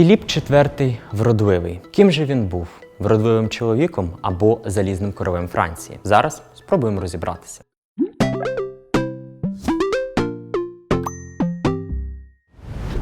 Філіп IV вродливий. Ким же він був? Вродливим чоловіком або залізним королем Франції? Зараз спробуємо розібратися.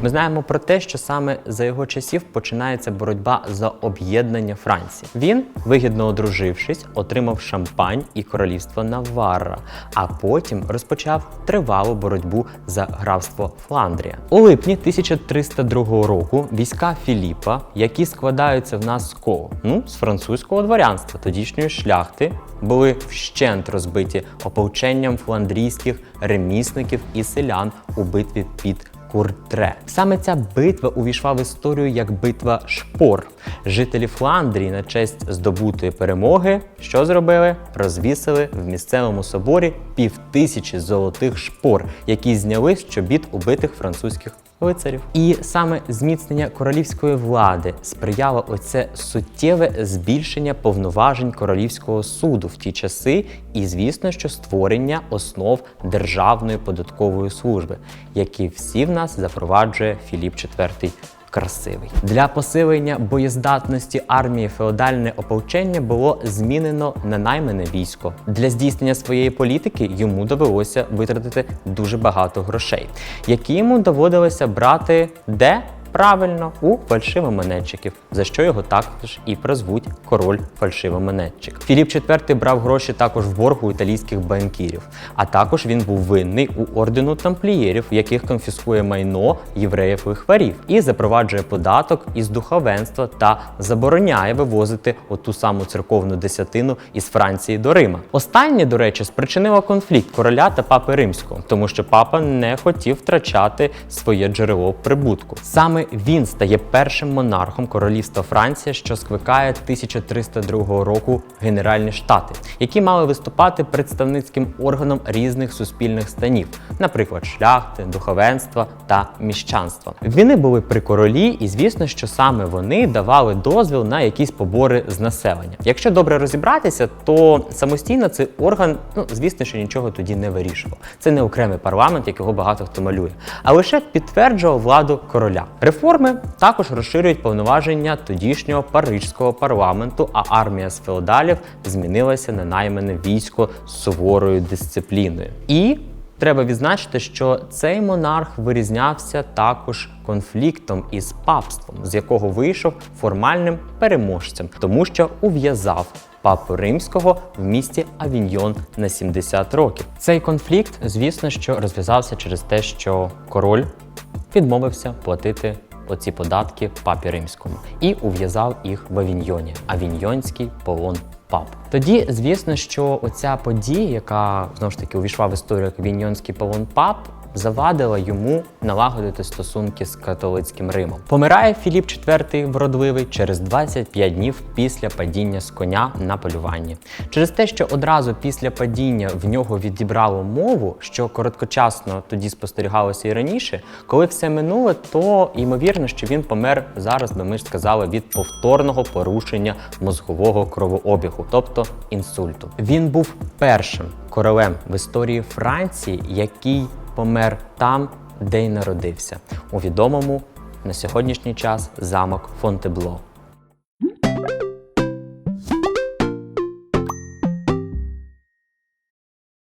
Ми знаємо про те, що саме за його часів починається боротьба за об'єднання Франції. Він, вигідно одружившись, отримав шампань і королівство Наварра, а потім розпочав тривалу боротьбу за графство Фландрія. У липні 1302 року війська Філіпа, які складаються в нас з кого? Ну, з французького дворянства, тодішньої шляхти, були вщент розбиті ополченням фландрійських ремісників і селян у битві під Куртре. Саме ця битва увійшла в історію як битва шпор. Жителі Фландрії на честь здобутої перемоги що зробили? Розвісили в місцевому соборі півтисячі золотих шпор, які зняли з чобіт убитих французьких лицарів. І саме зміцнення королівської влади сприяло оце суттєве збільшення повноважень королівського суду в ті часи, і звісно, що створення основ державної податкової служби, які всі в нас запроваджує Філіп IV красивий. Для посилення боєздатності армії феодальне ополчення було змінено на наймане військо. Для здійснення своєї політики йому довелося витратити дуже багато грошей, які йому доводилося брати де. Правильно, у фальшивомонетчиків, за що його також і прозвуть король фальшивомонетчик. Філіп IV брав гроші також в борг у італійських банкірів, а також він був винний у ордену тамплієрів, яких конфіскує майно євреїв і хварів, і запроваджує податок із духовенства та забороняє вивозити оту саму церковну десятину із Франції до Рима. Останнє, до речі, спричинило конфлікт короля та папи римського, тому що папа не хотів втрачати своє джерело прибутку. Саме він стає першим монархом королівства Франція, що скликає 1302 року Генеральні Штати, які мали виступати представницьким органом різних суспільних станів, наприклад, шляхти, духовенства та міщанства. Вони були при королі, і звісно, що саме вони давали дозвіл на якісь побори з населення. Якщо добре розібратися, то самостійно цей орган, ну звісно, що нічого тоді не вирішував. Це не окремий парламент, якого багато хто малює, а лише підтверджував владу короля. Реформи також розширюють повноваження тодішнього парижського парламенту, а армія з феодалів змінилася на наймане військо з суворою дисципліною. І Треба відзначити, що цей монарх вирізнявся також конфліктом із папством, з якого вийшов формальним переможцем, тому що ув'язав папу римського в місті Авіньйон на 70 років. Цей конфлікт, звісно, що розв'язався через те, що король відмовився платити оці податки папі римському і ув'язав їх в Авіньйоні. Авіньйонський полон пап. Тоді, звісно, що оця подія, яка знову ж таки увійшла в історію як Авіньйонський полон пап, завадила йому налагодити стосунки з католицьким Римом. Помирає Філіп IV вродливий через 25 днів після падіння з коня на полюванні. Через те, що одразу після падіння в нього відібрало мову, що короткочасно тоді спостерігалося і раніше, коли все минуло, то ймовірно, що він помер зараз, би ми ж сказали, від повторного порушення мозгового кровообігу, тобто інсульту. Він був першим королем в історії Франції, який помер там, де й народився, у відомому на сьогоднішній час замок Фонтебло.